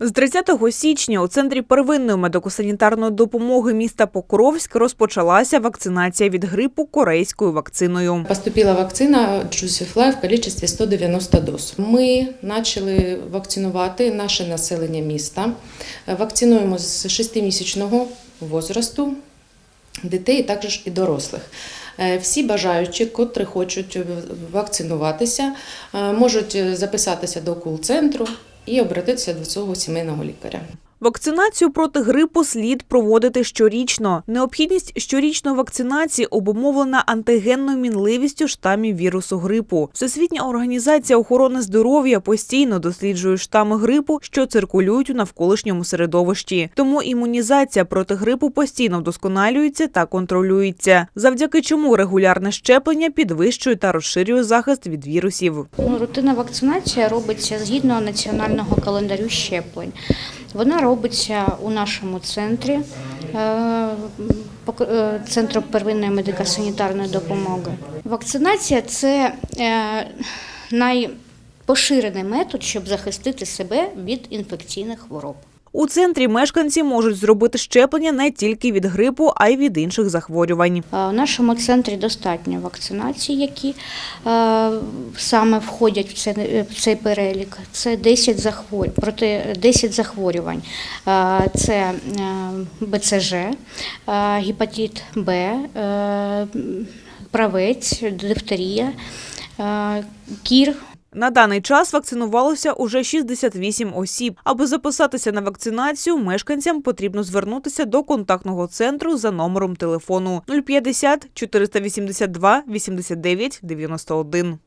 З 30 січня у центрі первинної медико-санітарної допомоги міста Покровськ розпочалася вакцинація від грипу корейською вакциною. Поступила вакцина Джусифлай в количестве 190 доз. Ми почали вакцинувати наше населення міста. Вакцинуємо з 6-місячного возрасту дітей, також і дорослих. Е, Всі бажаючі, котрі хочуть вакцинуватися, е, можуть записатися до кул-центру і обратитися до цього сімейного лікаря. Вакцинацію проти грипу слід проводити щорічно. Необхідність щорічної вакцинації обумовлена антигенною мінливістю штамів вірусу грипу. Всесвітня організація охорони здоров'я постійно досліджує штами грипу, що циркулюють у навколишньому середовищі. Тому імунізація проти грипу постійно вдосконалюється та контролюється, завдяки чому регулярне щеплення підвищує та розширює захист від вірусів. Ну, Рутинна вакцинація робиться згідно національного календарю щеплень. Вона робиться у нашому центрі, е, е, центру первинної медико-санітарної допомоги. Вакцинація це е, найпоширений метод, щоб захистити себе від інфекційних хвороб. У центрі мешканці можуть зробити щеплення не тільки від грипу, а й від інших захворювань. Е, В нашому центрі достатньо вакцинацій, які е, саме входять в цей, перелік. Це 10 захворювань, проти 10 захворювань. Е, Це е, БЦЖ, е, гепатит Б, е, правець, дифтерія, е, кір. На даний час вакцинувалося уже 68 осіб. Аби записатися на вакцинацію, мешканцям потрібно звернутися до контактного центру за номером телефону 050 482 89 91.